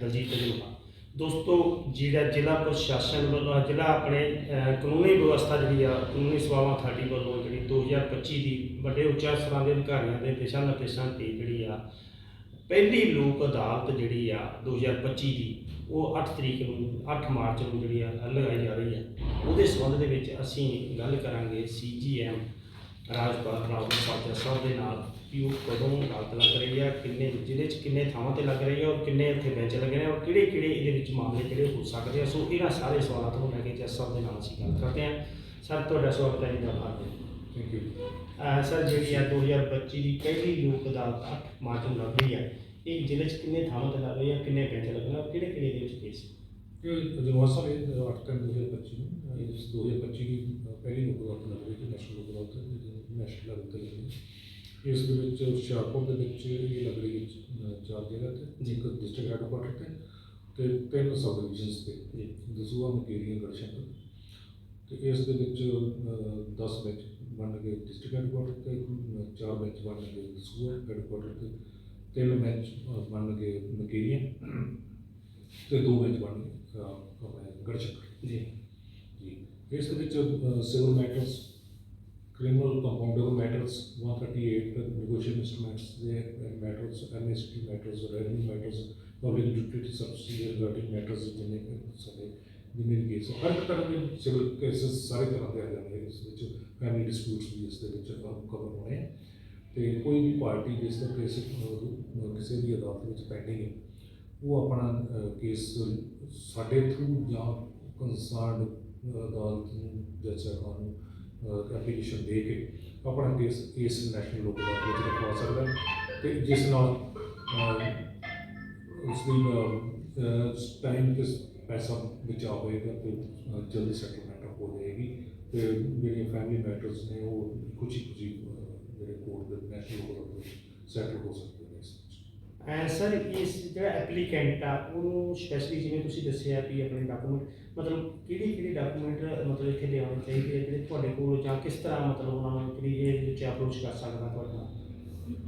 ਦਲਜੀਤ ਢਿੱਲੋਂ ਦੋਸਤੋ, ਜਿਹੜਾ ਜ਼ਿਲ੍ਹਾ ਪ੍ਰਸ਼ਾਸਨ ਵੱਲੋਂ ਜ਼ਿਲ੍ਹਾ ਆਪਣੇ ਕਾਨੂੰਨੀ ਵਿਵਸਥਾ ਜਿਹੜੀ ਆ, ਕਾਨੂੰਨੀ ਸੇਵਾਵਾਂ ਅਥਾਰਟੀ ਵੱਲੋਂ ਜਿਹੜੀ 2025 ਦੀ ਵੱਡੇ ਉੱਚ ਅਫਸਰਾਂ ਦੇ ਅਧਿਕਾਰੀਆਂ ਦੇ ਦਿਸ਼ਾ ਨਿਰਦੇਸ਼ਾਂ ਤੇ ਜਿਹੜੀ ਆ, ਪਹਿਲੀ ਲੋਕ ਅਦਾਲਤ ਜਿਹੜੀ ਆ 2025 ਦੀ, ਉਹ 8 ਤਰੀਕ ਨੂੰ 8 ਮਾਰਚ ਨੂੰ ਜਿਹੜੀ ਆ, ਲਗਾਈ ਜਾ ਰਹੀ ਹੈ ਉਹਦੇ ਸੰਬੰਧ ਦੇ ਵਿੱਚ ਅਸੀਂ ਗੱਲ ਕਰਾਂਗੇ ਸੀਜੀਐਮ ਰਾਜਪਾਲ ਰਾਓ ਸਾਜਾ ਸਾਹਿਬ ਦੇ ਨਾਲ। ਕਿ ਉਹ ਕਦੋਂ ਅਦਾਲਤ ਲੱਗ ਰਹੀ ਆ ਕਿੰਨੇ ਜ਼ਿਲ੍ਹੇ 'ਚ ਕਿੰਨੇ ਥਾਵਾਂ ਤੇ ਲੱਗ ਰਹੀ ਆ ਔਰ ਕਿੰਨੇ ਇੱਥੇ ਬੈਂਚ ਲੱਗੇ ਨੇ ਔਰ ਕਿਹੜੇ ਕਿਹੜੇ ਇਹਦੇ ਵਿੱਚ ਮਾਮਲੇ ਕਿਹੜੇ ਹੋ ਸਕਦੇ ਆ। ਸੋ ਇਹਨਾਂ ਸਾਰੇ ਸਵਾਲਾਂ ਤੋਂ ਲੈ ਕੇ ਜੱਜ ਸਾਹਿਬ ਦੇ ਨਾਲ ਅਸੀਂ ਗੱਲ ਕਰਦੇ ਹਾਂ। ਸਰ ਤੁਹਾਡਾ ਸਵਾਗਤ ਹੈ ਜੀ ਧੰਨਵਾਦ ਥੈਂਕ ਯੂ ਸਰ ਜਿਹੜੀ ਆ 2025 ਦੀ ਪਹਿਲੀ ਲੋਕ ਅਦਾਲਤ 8 ਮਾਰਚ ਨੂੰ ਲੱਗ ਰਹੀ ਹੈ ਇਹ ਜ਼ਿਲ੍ਹੇ 'ਚ ਕਿੰਨੇ ਥਾਵਾਂ ਤੇ ਲੱਗ ਰਹੀ ਆ ਕਿੰਨੇ ਬੈਂਚ ਲੱਗਣੇ ਔਰ ਕਿਹੜੇ ਕਿਹੜੇ ਦੇ ਵਿੱਚ ਕੇਸ ਇਹ ਜਨਵਰੀ ਸਾਹਿਬ ਇਹ 8 ਤਿੰਨ 2025 ਨੂੰ ਇਸ 2025 ਦੀ ਪਹਿਲੀ ਲੋਕ ਅਦਾਲਤ ਲੱਗ ਰਹੀ ਹੈ ਨੈਸ਼ਨਲ ਲੋਕ ਅਦਾਲਤ ਨੈਸ਼ਨਲ ਲੈਵਲ ਤੇ ਲੱਗ ਰਹੀ ਹੈ ਇਸ ਦੇ ਵਿੱਚ ਹੁਸ਼ਿਆਰਪੁਰ ਦੇ ਵਿੱਚ ਇਹ ਲੱਗ ਰਹੀ ਹੈ ਚਾਰ ਜਗ੍ਹਾ ਤੇ ਇੱਕ ਡਿਸਟ੍ਰਿਕਟ ਹੈਡਕੁਆਟਰ ਤੇ ਤੇ ਤਿੰਨ ਸਬ ਡਿਵੀਜ਼ਨਸ ਤੇ। ਜੀ। ਦਸੂਆ ਮਕੇਰੀਆ ਗੜਸ਼ੰਕਰ। ਤੇ ਇਸ ਦੇ ਵਿੱਚ 10 ਬੈਂਚ ਬਣ ਗਏ ਡਿਸਟ੍ਰਿਕਟ ਹੈਡਕੁਆਟਰ ਤੇ ਚਾਰ ਬੈਂਚ ਬਣ ਗਏ ਦਸੂਆ ਹੈਡਕੁਆਟਰ ਤੇ ਤਿੰਨ ਬੈਂਚ ਬਣ ਗਏ ਮਕੇਰੀਆ ਤੇ ਦੋ ਬੈਂਚ ਬਣ ਗਏ ਗੜਸ਼ੰਕਰ। ਜੀ। ਜੀ। ਇਸ ਦੇ ਵਿੱਚ civil matters criminal compounder matters 138 negotiation instruments ਦੇ matters MST matters revenue matters public utility subsidy regarding matters ਜਿੰਨੇ ਕਿ ਸਾਡੇ ਜਿੰਨੇ ਵੀ ਕੇਸ ਹਰ ਇੱਕ ਤਰ੍ਹਾਂ ਦੇ ਸਿਵਲ ਕੇਸਸ ਸਾਰੇ ਤਰ੍ਹਾਂ ਦੇ ਆ ਜਾਂਦੇ ਨੇ ਇਸ ਵਿੱਚ ਫੈਮਿਲੀ ਡਿਸਪਿਊਟਸ ਵੀ ਇਸ ਦੇ ਵਿੱਚ ਕਵਰ ਹੋਣੇ ਆ ਤੇ ਕੋਈ ਵੀ ਪਾਰਟੀ ਜਿਸ ਦਾ ਕੇਸ ਕਿਸੇ ਵੀ ਅਦਾਲਤ ਵਿੱਚ ਪੈਂਡਿੰਗ ਹੈ ਉਹ ਆਪਣਾ ਕੇਸ ਸਾਡੇ ਥਰੂ ਜਾਂ ਕੰਸਰਨਡ ਅਦਾਲਤ ਨੂੰ ਜੱਜ ਸਾਹਿਬਾਨ ਨੂੰ ਐਪਲੀਕੇਸ਼ਨ ਦੇ ਕੇ ਆਪਣਾ ਕੇਸ ਇਸ ਨੈਸ਼ਨਲ ਲੋਕ ਅਦਾਲਤ ਵਿੱਚ ਰਖਵਾ ਸਕਦਾ ਹੈ ਤੇ ਜਿਸ ਨਾਲ ਅਹ, ਉਸ ਦੀ ਟਾਈਮ ਤੇ ਪੈਸਾ ਬਚਾ ਹੋਏਗਾ ਤੇ ਅਹ, ਜਲਦੀ ਸੈਟਲਮੈਂਟ ਹੋ ਜਾਏਗੀ ਤੇ ਜਿਹੜੀਆਂ ਫੈਮਿਲੀ ਮੈਟਰਸ ਨੇ ਉਹ ਖੁਸ਼ੀ ਖੁਸ਼ੀ ਅਹ, ਜਿਹੜੇ ਕੋਰਟ ਦੇ ਨੈਸ਼ਨਲ ਲੋਕ ਅਦਾਲਤ ਵਿੱਚ ਸੈਟਲ ਹੋ ਸਕਦੇ ਨੇ ਇਸ ਵਿੱਚ ਐ ਸਰ ਇਸ ਜਿਹੜਾ ਐਪਲੀਕੈਂਟ ਆ ਉਹਨੂੰ ਸਪੈਸ਼ਲੀ ਜਿਵੇਂ ਤੁਸੀਂ ਦੱਸਿਆ ਵੀ ਆਪਣੇ ਡਾਕੂਮੈਂਟ ਮਤਲਬ ਕਿਹੜੀ ਕਿਹੜੀ ਡਾਕੂਮੈਂਟ ਮਤਲਬ ਇੱਥੇ ਲਿਆਉਣੇ ਚਾਹੀਦੇ ਆ ਜਿਹੜੇ ਤੁਹਾਡੇ ਕੋਲ ਜਾਂ ਕਿਸ ਤਰ੍ਹਾਂ ਮਤਲਬ ਉਹਨਾਂ ਨੂੰ ਜਿਹੜੀ ਇਹ ਵਿੱਚ ਅਪਰੋਚ ਕਰ ਸਕਦਾ ਤੁਹਾਡੇ ਨਾਲ?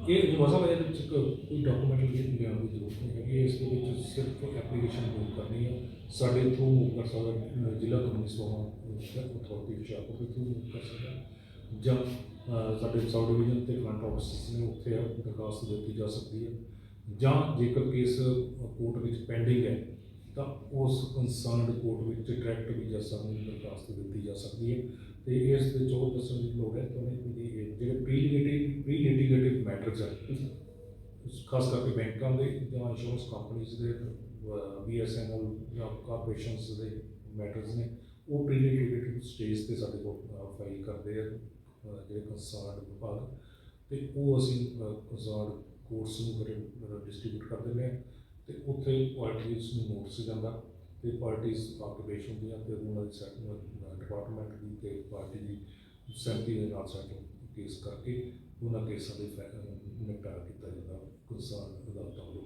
ਇਹ ਜੋ ਮਸਲਾ ਇਹਦੇ ਵਿੱਚ ਕ- ਕੋਈ ਡਾਕੂਮੈਂਟ ਲਿਆਉਣ ਦੀ ਜ਼ਰੂਰਤ ਨਹੀਂ ਹੈ ਇਸ ਦੇ ਵਿੱਚ ਸਿਰਫ ਐਪਲੀਕੇਸ਼ਨ ਮੂਵ ਕਰਨੀ ਹੈ ਸਾਡੇ ਥਰੂ ਮੂਵ ਕਰ ਸਕਦਾ ਅਹ, ਜ਼ਿਲ੍ਹਾ ਕਾਨੂੰਨੀ ਸੇਵਾਵਾਂ ਅਥਾਰਟੀ ਹੁਸ਼ਿਆਰਪੁਰ ਦੇ ਥਰੂ ਮੂਵ ਕਰ ਸਕਦਾ। ਜਾਂ ਅਹ, ਸਾਡੇ ਸਬ ਡਿਵੀਜ਼ਨ ਤੇ ਫਰੰਟ ਆਫਿਸ ਨੇ ਉੱਥੇ ਦਰਖਾਸਤ ਦਿੱਤੀ ਜਾ ਸਕਦੀ ਹੈ ਜਾਂ ਜੇਕਰ ਕੇਸ ਕੋਰਟ ਵਿੱਚ ਪੈਂਡਿੰਗ ਹੈ ਤਾਂ ਉਸ ਕੰਸਰਨਡ ਕੋਰਟ ਵਿੱਚ ਡਾਇਰੈਕਟ ਵੀ ਜੱਜ ਸਾਹਿਬ ਨੂੰ ਦਰਖਾਸਤ ਦਿੱਤੀ ਜਾ ਸਕਦੀ ਹੈ। ਤੇ ਇਸ ਦੇ ਚੋਂ ਦੱਸਣ ਦੀ ਲੋੜ ਹੈ ਕਿ ਜਿਹੜੇ pre litigative pre litigative matters ਹੈ ਖਾਸ ਕਰਕੇ ਬੈਂਕਾਂ ਦੇ ਜਾਂ ਇੰਸ਼ੋਰੈਂਸ ਕੰਪਨੀਆਂ ਦੇ ਬੀਐਸਐਨਐਲ ਜਾਂ ਕਾਰਪੋਰੇਸ਼ਨਸ ਦੇ ਮੈਟਰਸ ਨੇ ਉਹ ਪ੍ਰੀ ਲਿਟੀਗੇਟਿਵ ਸਟੇਜ ਤੇ ਸਾਡੇ ਕੋਲ ਫਾਈਲ ਕਰਦੇ ਆ ਜਿਹੜੇ ਕੰਸਰਨਡ ਵਿਭਾਗ। ਤੇ ਉਹ ਅਸੀਂ ਕੰਸਰਨਡ ਕੋਰਟਸ ਨੂੰ ਡਿਸਟ੍ਰੀਬਿਊਟ ਕਰ ਦਿੰਦੇ ਹਾਂ ਤੇ ਉੱਥੇ ਪਾਰਟੀਜ਼ ਨੂੰ ਨੋਟਿਸ ਜਾਂਦਾ ਤੇ ਪਾਰਟੀਜ਼ ਆ ਕੇ ਪੇਸ਼ ਹੁੰਦੀਆਂ ਤੇ ਉਹਨਾਂ ਦੀ ਸੈਟਲਮੈਂਟ ਡਿਪਾਰਟਮੈਂਟ ਦੀ ਤੇ ਪਾਰਟੀ ਦੀ ਸਹਿਮਤੀ ਦੇ ਨਾਲ ਸੈਟਲ ਕੇਸ ਕਰਕੇ ਉਹਨਾਂ ਕੇਸਾਂ ਦੇ ਨਿਪਟਾਰਾ ਕੀਤਾ ਜਾਂਦਾ ਕੰਸਰਨ ਅਦਾਲਤਾਂ ਵੱਲੋਂ।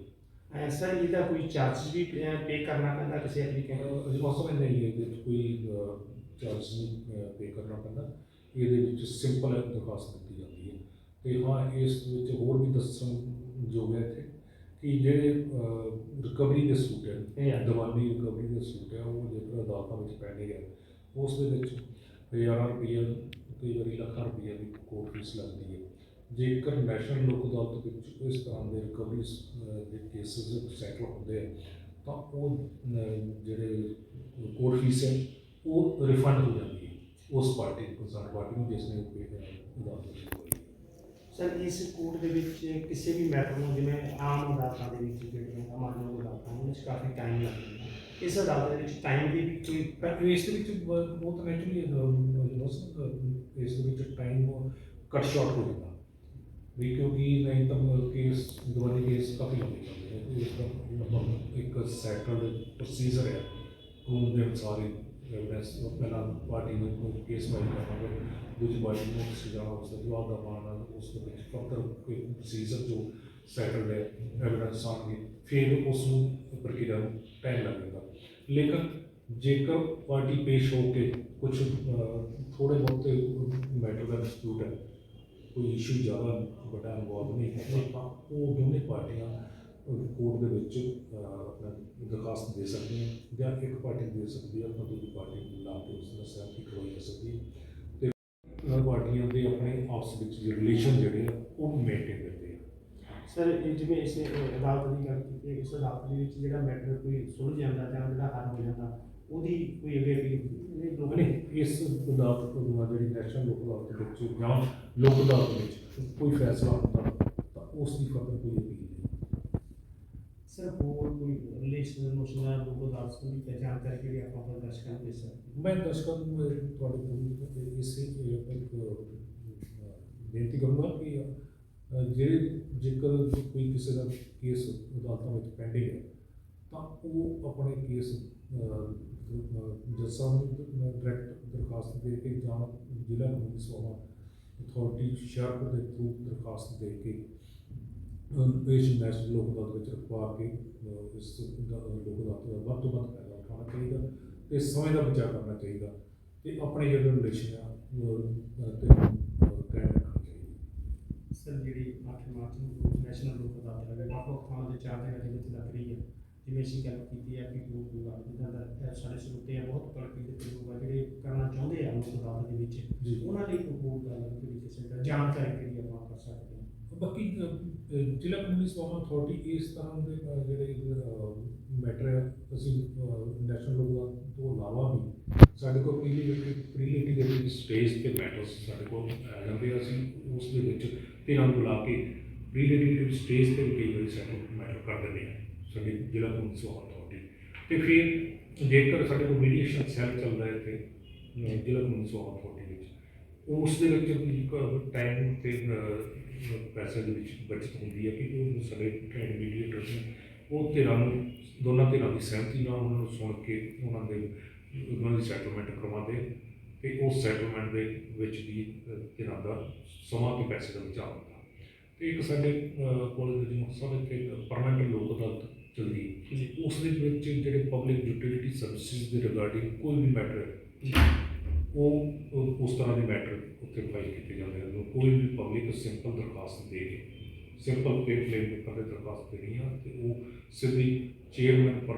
ਐ ਸਰ ਇਹਦਾ ਕੋਈ ਚਾਰजेस ਵੀ ਪੇ ਕਰਨਾ ਪੈਂਦਾ ਕਿਸੇ ਐਪਲੀਕੈਂਟ ਨੂੰ ਅਜੇ ਮੌਸਮ ਨਹੀਂ ਹੈ ਇਹਦੇ ਕੋਈ ਚਾਰਜ ਨਹੀਂ ਪੇ ਕਰਨਾ ਪੈਂਦਾ। ਇਹਦੇ ਵਿੱਚ ਸਿੰਪਲ ਦਰਖਾਸਤ ਤੇ ਹਾਂ ਇਸ ਵਿੱਚ ਹੋਰ ਵੀ ਦੱਸਣ ਯੋਗ ਹੈ ਇੱਥੇ ਕਿ ਜਿਹੜੇ ਰਿਕਵਰੀ ਦੇ ਸੂਟ ਹੈ Yeah. ਦੀਵਾਨੀ ਰਿਕਵਰੀ ਦੇ ਸੂਟ ਹੈ ਉਹ ਜੇਕਰ ਅਦਾਲਤਾਂ ਵਿੱਚ ਪੈਂਡਿੰਗ ਹੈ ਉਸ ਦੇ ਵਿੱਚ ਹਜ਼ਾਰਾਂ ਰੁਪਈਆ ਕਈ ਵਾਰੀ ਲੱਖਾਂ ਰੁਪਈਆ ਦੀ ਕੋਰਟ ਫੀਸ ਲੱਗਦੀ ਹੈ ਜੇਕਰ ਨੈਸ਼ਨਲ ਲੋਕ ਅਦਾਲਤ ਵਿੱਚ ਇਸ ਤਰ੍ਹਾਂ ਦੇ ਰਿਕਵਰੀ ਦੇ ਕੇਸਸ ਸੈਟਲ ਹੁੰਦੇ ਆ ਤਾਂ ਉਹ ਜਿਹੜੇ ਕੋਰਟ ਫੀਸ ਹੈ ਉਹ ਰਿਫੰਡ ਹੋ ਜਾਂਦੀ ਹੈ ਉਸ ਪਾਰਟੀ ਕੰਸਰਨ ਪਾਰਟੀ ਨੂੰ ਜਿਸ ਨੇ ਪੇ ਅਦਾਲਤ ਵਿੱਚ ਹੋਈ ਸਰ ਇਸ ਕੋਰਟ ਦੇ ਵਿੱਚ ਕਿਸੇ ਵੀ ਮੈਟਰ ਨੂੰ ਜਿਵੇਂ ਆਮ ਅਦਾਲਤਾਂ ਦੇ ਵਿੱਚ ਜਿਹੜੀਆਂ ਸਮਾਜਿਕ ਅਦਾਲਤਾਂ ਉਹਨਾਂ 'ਚ ਕਾਫੀ ਟਾਈਮ ਲੱਗ ਜਾਂਦਾ ਇਸ ਅਦਾਲਤ ਦੇ ਵਿੱਚ ਟਾਈਮ ਦੀ ਵੀ ਕੋਈ ਪਰ ਇਸ ਦੇ ਵਿੱਚ ਬ- ਬਹੁਤ ਨੈਚੁਰਲੀ ਇਸ ਦੇ ਵਿੱਚ ਟਾਈਮ ਕੱਟ ਸ਼ਾਰਟ ਹੋ ਜਾਂਦਾ। ਵੀ ਕਿਉਂਕਿ ਨਹੀਂ ਤਾਂ ਕੇਸ ਦੁਆਰੇ ਕੇਸ ਕਾਫੀ ਲੰਬੇ ਚੱਲਦੇ ਨੇ ਇਸ ਦਾ ਮਤਲਬ ਇੱਕ ਸੈਟਲਡ ਪ੍ਰੋਸੀਜਰ ਹੈ। ਕਾਨੂੰਨ ਦੇ ਅਨੁਸਾਰ ਹੀ ਐਵੀਡੈਂਸ ਪਹਿਲਾਂ ਪਾਰਟੀ ਨੂੰ ਕੋਈ ਕੇਸ ਫਾਈਲ ਕਰਨਾ ਦੂਜੀ ਪਾਰਟੀ ਨੂੰ ਕਿਸੇ ਉਸ ਦਾ ਜਵਾਬ ਦਾ ਪਾਣਾ ਉਸ ਦੇ ਵਿੱਚ ਫਰਦਰ ਕੋਈ ਪ੍ਰੋਸੀਜਰ ਜੋ ਸੈਟਲਡ ਹੈ ਐਵੀਡੈਂਸ ਆਉਣਗੇ, ਫਿਰ ਉਸ ਨੂੰ ਪ੍ਰਕਿਰਿਆ ਨੂੰ ਟਾਈਮ ਲੱਗ ਜਾਂਦਾ ਲੇਕਿਨ ਜੇਕਰ ਪਾਰਟੀ ਪੇਸ਼ ਹੋ ਕੇ ਕੁਝ ਥੋੜੇ ਬਹੁਤੇ ਮੈਟਰ ਦਾ ਡਿਸਪਿਊਟ ਹੈ, ਕੋਈ ਇਸ਼ੂ ਜ਼ਿਆਦਾ ਵੱਡਾ ਇਨਵੋਲਵ ਨਹੀਂ ਹੈ ਉਹ ਦੋਨੇ ਪਾਰਟੀਆਂ ਕੋਰਟ ਦੇ ਵਿੱਚ ਆਪਣਾ ਦਰਖਾਸਤ ਦੇ ਸਕਦੇ ਹਾਂ ਜਾਂ ਇੱਕ ਪਾਰਟੀ ਦੇ ਸਕਦੀ ਹੈ ਤਾਂ ਦੂਜੀ ਪਾਰਟੀ ਨੂੰ ਲਾ ਕੇ ਉਸ ਦਾ ਸਹਿਮਤੀ ਕਰਵਾਈ ਜਾ ਸਕਦੀ ਹੈ। ਤੇ ਪਾਰਟੀਆਂ ਦੇ ਆਪਣੇ ਆਪਸ ਵਿੱਚ ਰਿਲੇਸ਼ਨ ਜਿਹੜੇ ਆ ਉਹ ਮੇਨਟੇਨ ਕਰਦੇ ਆ। ਸਰ ਇਹ ਜਿਵੇਂ ਇਸ ਅਦਾਲਤ ਦੀ ਗੱਲ ਕੀਤੀ ਹੈ ਇਸ ਅਦਾਲਤ ਦੇ ਵਿੱਚ ਜਿਹੜਾ ਮੈਟਰ ਕੋਈ ਸੁਲਝ ਜਾਂਦਾ ਜਾਂ ਜਿਹੜਾ ਹੱਲ ਹੋ ਜਾਂਦਾ ਉਹਦੀ ਕੋਈ ਅੱਗੇ ਵੀ ਨਹੀਂ ਲੋਕ ਨੇ ਇਸ ਅਦਾਲਤ ਤੋਂ ਜਿਹੜੀ ਨੈਸ਼ਨਲ ਲੋਕ ਅਦਾਲਤ ਵਿੱਚ ਜਾਂ ਲੋਕ ਅਦਾਲਤ ਵਿੱਚ ਕੋਈ ਫੈਸਲਾ ਹੁੰਦਾ ਤਾਂ ਉਸ ਦੀ ਫ਼ਰਕ ਕੋਈ ਅਪੀਲ ਨਹੀਂ ਸਰ, ਹੋਰ ਕੋਈ ਰਿਲੇਸ਼ਨ ਨੋਸ਼ਨਾਂ ਲੋਕ ਅਦਾਲਤ ਸੰਬੰਧੀ ਜਾਂ ਜਾਣਕਾਰੀ ਜਿਹੜੀ ਆਪਾਂ ਆਪਣੇ ਦਰਸ਼ਕਾਂ ਨੂੰ ਦੇ ਸਕਦੇ ਨੂੰ ਤੁਹਾਡੇ ਕੋਲ ਇਸੇ ਇੱਕ ਬੇਨਤੀ ਕਰੂੰਗਾ ਕਿ ਜਿਹੜੇ ਜੇਕਰ ਕੋਈ ਕਿਸੇ ਦਾ ਕੇਸ ਅਦਾਲਤਾਂ ਵਿੱਚ ਪੈਂਡਿੰਗ ਹੈ, ਤਾਂ ਉਹ ਆਪਣੇ ਕੇਸ ਜੱਜ ਨੂੰ ਡਾਇਰੈਕਟ ਦਰਖਾਸਤ ਦੇ ਕੇ ਜਾਂ ਜ਼ਿਲ੍ਹਾ ਕਾਨੂੰਨੀ ਸੇਵਾਵਾਂ ਅਥਾਰਟੀ ਹੁਸ਼ਿਆਰਪੁਰ ਦੇ ਥਰੂ ਦਰਖਾਸਤ ਦੇ ਕੇ ਪੇਸ਼ ਨੈਸ਼ਨਲ ਲੋਕ ਅਦਾਲਤ ਵਿੱਚ ਰਖਵਾ ਕੇ ਇਸ ਦਾ ਲੋਕ ਅਦਾਲਤ ਦਾ ਵੱਧ ਤੋਂ ਵੱਧ ਫਾਇਦਾ ਉਠਾਉਣਾ ਚਾਹੀਦਾ ਤੇ ਸਮੇਂ ਦਾ ਬਚਾਅ ਕਰਨਾ ਚਾਹੀਦਾ ਤੇ ਆਪਣੇ ਜਿਹੜੇ ਰਿਲੇਸ਼ਨ ਆ ਤੇ ਕਾਇਮ ਰੱਖਣਾ ਚਾਹੀਦਾ। ਸਰ, ਜਿਹੜੀ 8 ਮਾਰਚ ਨੂੰ ਨੈਸ਼ਨਲ ਲੋਕ ਅਦਾਲਤ ਹੈ ਵੱਖ ਵੱਖ ਦੇ ਚਾਰ ਦਿਨਾਂ ਦੇ ਵਿੱਚ ਲੱਗ ਰਹੀ ਹੈ। ਜਿਵੇਂ ਅਸੀਂ ਗੱਲ ਕੀਤੀ ਹੈ ਕਿ ਲੋਕ ਅਦਾਲਤ ਦਾ ਸਾਡੇ ਸਰੋਤੇ ਆ, ਬਹੁਤ ਕਲਪੀ ਦੇ ਲੋਕ ਆ ਜਿਹੜੇ ਕਰਨਾ ਚਾਹੁੰਦੇ ਆ ਦੇ ਵਿੱਚ ਉਹਨਾਂ ਲਈ ਕੋਈ ਹੋਰ ਗੱਲ ਜਿਹੜੀ ਕਿਸੇ ਦਾ ਜਾਣਕਾਰੀ ਜਿਹੜੀ ਆਪਾਂ ਕਰ ਸਕਦੇ ਹਾਂ। ਬਾਕੀ ਜ਼ਿਲ੍ਹਾ ਕਾਨੂੰਨੀ ਸੇਵਾਵਾਂ ਅਥਾਰਟੀ ਇਸ ਤਰ੍ਹਾਂ ਦੇ ਜਿਹੜੇ ਮੈਟਰ ਅਸੀਂ ਨੈਸ਼ਨਲ ਲੋਕ ਤੋਂ ਇਲਾਵਾ ਵੀ ਸਾਡੇ ਕੋਲ ਪ੍ਰੀਲੀਟਿਵ ਪ੍ਰੀਲੀਟਿਵ ਸਟੇਜ ਤੇ ਮੈਟਰਸ ਸਾਡੇ ਕੋਲ ਜਾਂਦੇ ਅਸੀਂ ਉਸ ਦੇ ਵਿੱਚ ਧਿਰਾਂ ਨੂੰ ਬੁਲਾ ਕੇ ਪ੍ਰੀਲੀਟਿਵ ਸਟੇਜ ਤੇ ਕਈ ਵਾਰੀ ਸੈਟਲ ਮੈਟਰ ਕਰ ਦਿੰਦੇ ਆ, ਸਾਡੀ ਜ਼ਿਲ੍ਹਾ ਕਾਨੂੰਨੀ ਸੇਵਾਵਾਂ ਅਥਾਰਟੀ ਤੇ ਫਿਰ ਜੇਕਰ ਸਾਡੇ ਕੋਲ ਮੀਡੀਏਸ਼ਨ ਸੈੱਲ ਚੱਲ ਰਿਹਾ ਇੱਥੇ ਜ਼ਿਲ੍ਹਾ ਕਾਨੂੰਨੀ ਸੇਵਾਵਾਂ ਅਥਾਰਟੀ ਵਿੱਚ। ਉਸ ਦੇ ਵਿੱਚ ਵੀ ਟਾਈਮ ਤੇ ਪੈਸੇ ਦੇ ਵਿੱਚ ਬਚਤ ਹੁੰਦੀ ਹੈ ਕਿ ਉਹ ਸਾਡੇ ਟ੍ਰੇਨ ਮੀਡੀਏਟਰ ਨੇ ਉਹ ਧਿਰਾਂ ਨੂੰ ਦੋਨਾਂ ਧਿਰਾਂ ਦੀ ਸਹਿਮਤੀ ਨਾਲ ਉਹਨਾਂ ਨੂੰ ਸੁਣ ਕੇ ਉਹਨਾਂ ਦੇ ਉਹਨਾਂ ਦੀ ਸੈਟਲਮੈਂਟ ਕਰਵਾਉਂਦੇ ਤੇ ਉਸ ਸੈਟਲਮੈਂਟ ਦੇ ਵਿੱਚ ਵੀ ਧਿਰਾਂ ਦਾ ਸਮਾਂ ਤੇ ਪੈਸੇ ਦਾ ਬਚਾਅ ਹੁੰਦਾ। ਤੇ ਇੱਕ ਸਾਡੇ ਕੋਲ ਜਿਹੜੀ ਮਕਸਦ ਹੈ ਕਿ ਪਰਮਾਨੈਂਟ ਲੋਕ ਅਦਾਲਤ ਚੱਲਦੀ ਹੈ। ਉਸ ਦੇ ਵਿੱਚ ਜਿਹੜੇ ਪਬਲਿਕ ਯੂਟਿਲਿਟੀ ਸਰਵਿਸਿਜ਼ ਦੇ ਰਿਗਾਰਡਿੰਗ ਕੋਈ ਵੀ ਮੈਟਰ ਉਹ ਉਸ ਤਰ੍ਹਾਂ ਦੇ ਮੈਟਰ ਉੱਤੇ ਫਾਈਲ ਕੀਤੇ ਜਾਂਦੇ ਹਨ। ਕੋਈ ਵੀ ਪਬਲਿਕ ਸਿੰਪਲ ਦਰਖਾਸਤ ਦੇ ਕੇ ਸਿੰਪਲ ਪੇ ਪੇਪਰ ਤੇ ਦਰਖਾਸਤ ਦੇਣੀ ਆ ਤੇ ਉਹ ਸਿੱਧੀ ਚੇਅਰਮੈਨ ਪਰ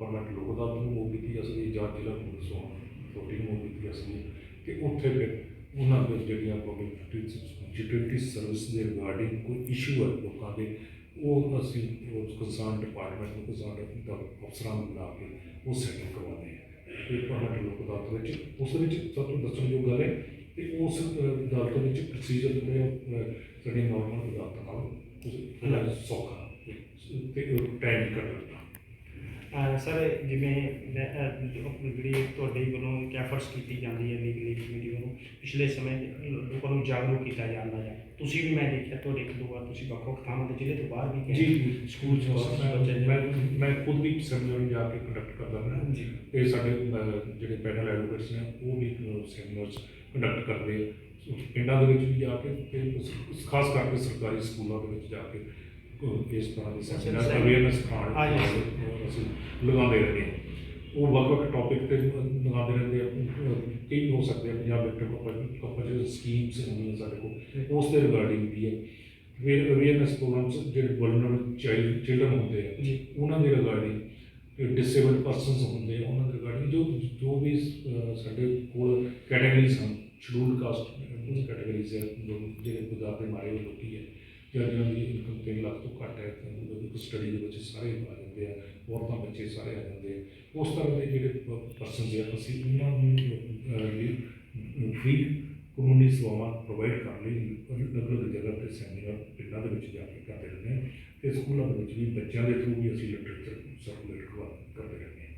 ਪਰਮਨੈਂਟ ਲੋਕ ਅਦਾਲਤ ਨੂੰ ਮੂਵ ਕੀਤੀ ਜਾ ਸਕਦੀ ਜਾਂ ਜ਼ਿਲ੍ਹਾ ਪੁਲਿਸ ਤੋਂ ਛੋਟੀ ਮੂਵ ਕੀਤੀ ਜਾ ਸਕਦੀ ਹੈ ਉੱਥੇ ਫਿਰ ਉਹਨਾਂ ਦੇ ਜਿਹੜੀਆਂ ਪਬਲਿਕ ਯੂਟਿਲਿਟੀ ਸਰਵਿਸ ਦੇ ਰਿਗਾਰਡਿੰਗ ਕੋਈ ਇਸ਼ੂ ਹੈ ਲੋਕਾਂ ਦੇ, ਉਹ ਅਸੀਂ ਉਸ ਕੰਸਰਨ ਡਿਪਾਰਟਮੈਂਟ ਨੂੰ ਕੰਸਰਨ ਅਫਸਰਾਂ ਨੂੰ ਬੁਲਾ ਕੇ ਉਹ ਸੈਟਲ ਕਰਵਾਉਂਦੇ ਹਾਂ। ਪਰਮਨੈਂਟ ਲੋਕ ਅਦਾਲਤ ਵਿੱਚ। ਉਸ ਵਿੱਚ ਸਭ ਤੋਂ ਦੱਸਣਯੋਗ ਗੱਲ ਹੈ ਕਿ ਉਸ ਅਦਾਲਤ ਵਿੱਚ ਪ੍ਰੋਸੀਜਰ ਜਿਹੜੇ ਸਾਡੇ ਨਾਰਮਲ ਅਦਾਲਤਾਂ ਨਾਲੋਂ। ਸੌਖਾ। ਤੇ- ਟਾਈਮ ਅਹ ਸਰ ਜਿਵੇਂ ਅਹ ਜਿਹੜੀ ਤੁਹਾਡੇ ਵੱਲੋਂ ਇੱਕ ਐਫਰਟਸ ਕੀਤੀ ਜਾਂਦੀ ਹੈ ਲੀਗਲੀ ਕਮੇਟੀ ਵੱਲੋਂ ਪਿਛਲੇ ਸਮੇਂ ਲੋਕਾਂ ਨੂੰ ਜਾਗਰੂਕ ਕੀਤਾ ਜਾਂਦਾ ਹੈ। ਤੁਸੀਂ ਵੀ ਮੈਂ ਦੇਖਿਆ ਤੁਹਾਡੇ ਇੱਕ ਦੋ ਵਾਰ ਤੁਸੀਂ ਵੱਖ ਵੱਖ ਥਾਵਾਂ ਤੇ ਜ਼ਿਲ੍ਹੇ ਤੋਂ ਬਾਹਰ ਵੀ ਗਏ ਜੀ ਸਕੂਲ ਚ ਮੈਂ ਬੱਚੇ ਮੈਂ ਮੈਂ ਖੁਦ ਵੀ ਸੈਮੀਨਾਰ ਜਾ ਕੇ ਕੰਡਕਟ ਕਰਦਾ ਹਾਂ ਜੀ ਤੇ ਸਾਡੇ ਅਹ, ਜਿਹੜੇ ਪੈਨਲ ਐਡਵੋਕੇਟਸ ਨੇ ਉਹ ਵੀ ਸੈਮੀਨਾਰਸ ਕੰਡਕਟ ਕਰਦੇ ਆ। ਸੋ ਪਿੰਡਾਂ ਦੇ ਵਿੱਚ ਵੀ ਜਾ ਕੇ ਤੇ ਸ- ਖਾਸ ਕਰਕੇ ਸਰਕਾਰੀ ਸਕੂਲਾਂ ਦੇ ਵਿੱਚ ਜਾ ਕੇ ਅਹ, ਇਸ ਤਰ੍ਹਾਂ ਦੇ ਸੈਮੀਨਾਰ ਅਵੇਅਰਨੈਸ ਹਾਂ ਜੀ। ਅਸੀਂ ਲਗਾਉਂਦੇ ਰਹਿੰਦੇ ਹਾਂ। ਉਹ ਵੱਖ ਵੱਖ ਟੌਪਿਕ ਤੇ ਲਗਾਉਂਦੇ ਰਹਿੰਦੇ ਆ ਅਹ, ਕਈ ਹੋ ਸਕਦੇ ਆ ਪੰਜਾਬ ਵਿਕਟਮ ਕੰਪਲਸਰੀ ਸਕੀਮਸ ਹੁੰਦੀਆਂ ਸਾਡੇ ਕੋਲ ਉਸ ਦੇ ਰਿਗਾਰਡਿੰਗ ਵੀ ਹੈ। ਫਿਰ ਅਵੇਅਰਨੈਸ ਪ੍ਰੋਗਰਾਮਸ ਜਿਹੜੇ ਵਲਨਰੇਬਲ ਚਾਈਲਡ ਚਿਲਡਰਨ ਹੁੰਦੇ ਆ ਜੀ। ਉਹਨਾਂ ਦੇ ਰਿਗਾਰਡਿੰਗ ਡਿਸੇਬਲਡ ਪਰਸਨਸ ਹੁੰਦੇ ਆ ਉਹਨਾਂ ਦੇ ਰਿਗਾਰਡਿੰਗ ਜੋ ਜੋ ਵੀ ਅਹ, ਸਾਡੇ ਕੋਲ ਕੈਟਾਗਰੀਜ਼ ਹਨ ਸ਼ਡਿਊਲਡ ਕਾਸਟ ਕੈਟਾਗਰੀਜ਼ ਹੈ ਜੋ ਜਿਹੜੇ ਗੁਜ਼ਾਰ ਦੇ ਮਾਰੇ ਹੋਏ ਲੋਕੀ ਹੈ ਜਾਂ ਜਿਹਨਾਂ ਦੀ ਇਨਕਮ 3 ਲੱਖ ਤੋਂ ਘੱਟ ਹੈ, ਤਾਂ ਉਹ ਇੱਕ ਸਟੱਡੀ ਦੇ ਵਿੱਚ ਸਾਰੇ ਆ ਜਾਂਦੇ ਆ, ਔਰਤਾਂ, ਬੱਚੇ ਸਾਰੇ ਆ ਜਾਂਦੇ ਆ। ਉਸ ਤਰ੍ਹਾਂ ਦੇ ਜਿਹੜੇ ਪਰਸਨ ਆ ਅਸੀਂ ਉਹਨਾਂ ਨੂੰ ਫ੍ਰੀ ਕਾਨੂੰਨੀ ਸੇਵਾਵਾਂ ਪ੍ਰੋਵਾਈਡ ਕਰਨ ਲਈ ਅਲੱਗ-ਅਲੱਗ ਜਗ੍ਹਾ ਤੇ ਸੈਮੀਨਾਰ ਪਿੰਡਾਂ ਦੇ ਵਿੱਚ ਜਾ ਕੇ ਕਰਦੇ ਰਹਿੰਦੇ ਹਾਂ ਤੇ ਸਕੂਲਾਂ ਦੇ ਵਿੱਚ ਵੀ ਬੱਚਿਆਂ ਦੇ ਥਰੂ ਵੀ ਅਸੀਂ ਲਿਟਰੇਚਰ ਸਰਕੂਲੇਟ ਕਰਵਾ, ਕਰਦੇ ਰਹਿੰਦੇ ਹਾਂ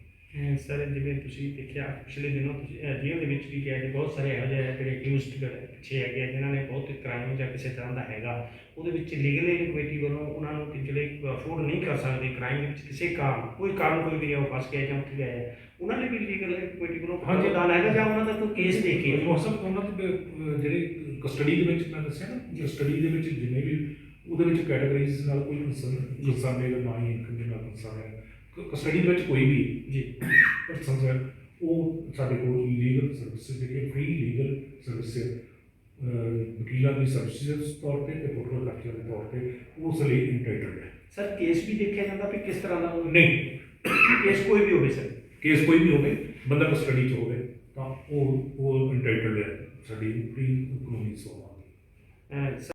ਸਰ ਜਿਵੇਂ ਤੁਸੀਂ ਦੇਖਿਆ ਪਿਛਲੇ ਦਿਨੋਂ ਤੁਸੀਂ ਜੇਲ੍ਹ ਦੇ ਵਿੱਚ ਵੀ ਕਿਹਾ ਕਿ ਬਹੁਤ ਸਾਰੇ ਇਹੋ ਜਿਹੇ ਜਿਹੜੇ ਅਕਿਊਜ਼ਡ ਪਿੱਛੇ ਹੈਗੇ ਆ ਜਿਨ੍ਹਾਂ ਨੇ ਬਹੁਤ ਕ੍ਰਾਈਮ ਜਾਂ ਕਿਸੇ ਤਰ੍ਹਾਂ ਦਾ ਹੈਗਾ ਉਹਦੇ ਵਿੱਚ ਲੀਗਲ ਏਡ ਕਮੇਟੀ ਵੱਲੋਂ ਉਹਨਾਂ ਨੂੰ ਕਿ ਜਿਹੜੇ ਅਫੋਰਡ ਨਹੀਂ ਕਰ ਸਕਦੇ ਕ੍ਰਾਈਮ ਦੇ ਵਿੱਚ ਕਿਸੇ ਕਾਰਨ ਕੋਈ ਕਾਰਨ ਕੋਈ ਵੀ ਉਹ ਫਸ ਗਿਆ ਜਾਂ ਉੱਠ ਗਿਆ ਹੈ ਉਹਨਾਂ ਲਈ ਵੀ ਲੀਗਲ ਏਡ ਕਮੇਟੀ ਵੱਲੋਂ ਹਾਂਜੀ। ਪ੍ਰਦਾਨ ਹੈਗਾ ਜਾਂ ਉਹਨਾਂ ਦਾ ਕੋਈ ਕੇਸ ਦੇ ਕੇ ਮੌਸਮ ਉਹਨਾਂ ਦੇ ਜਿਹੜੇ ਕਸਟਡੀ ਦੇ ਵਿੱਚ ਮੈਂ ਦੱਸਿਆ ਨਾ ਸਟੱਡੀ ਦੇ ਵਿੱਚ ਜਿੰਨੇ ਵੀ ਉਹਦੇ ਵਿੱਚ ਕੈਟਾਗਰੀਜ਼ ਨਾਲ ਕੋਈ ਕੰਸਰਨ ਕੰਸਰਨ ਨਹੀਂ ਨਾ ਹੀ ਇਨਕਮ ਦੇ ਨਾਲ ਕੰਸਰਨ ਹੈ। ਕਸਟਡੀ ਵਿੱਚ ਕੋਈ ਵੀ ਜੀ। ਪਰਸਨ ਹੈ ਉਹ ਸਾਡੇ ਕੋਲ ਲੀਗਲ ਸਰਵਿਸ ਜਿਹੜੀ ਫ੍ਰੀ ਲੀਗਲ ਸਰਵਿਸ ਵਕੀਲਾਂ ਦੀ ਸਰਵਿਸਿਜ਼ ਤੌਰ ਤੇ ਤੇ ਫੋਟੋ ਕਾਪੀਆਂ ਦੇ ਤੌਰ ਤੇ ਉਸ ਲਈ ਇੰਟੈਂਡਡ ਹੈ। ਸਰ ਕੇਸ ਵੀ ਦੇਖਿਆ ਜਾਂਦਾ ਵੀ ਕਿਸ ਤਰ੍ਹਾਂ ਦਾ ਨਹੀਂ। ਕੇਸ ਕੋਈ ਵੀ ਹੋਵੇ ਸਰ। ਕੇਸ ਕੋਈ ਵੀ ਹੋਵੇ ਬੰਦਾ ਕਸਟਡੀ 'ਚ ਹੋਵੇ ਤਾਂ ਉਹ ਉਹ ਇੰਟਾਈਟਲਡ ਹੈ ਸਾਡੀ ਪ੍ਰੀ ਕਾਨੂੰਨੀ ਸੇਵਾ।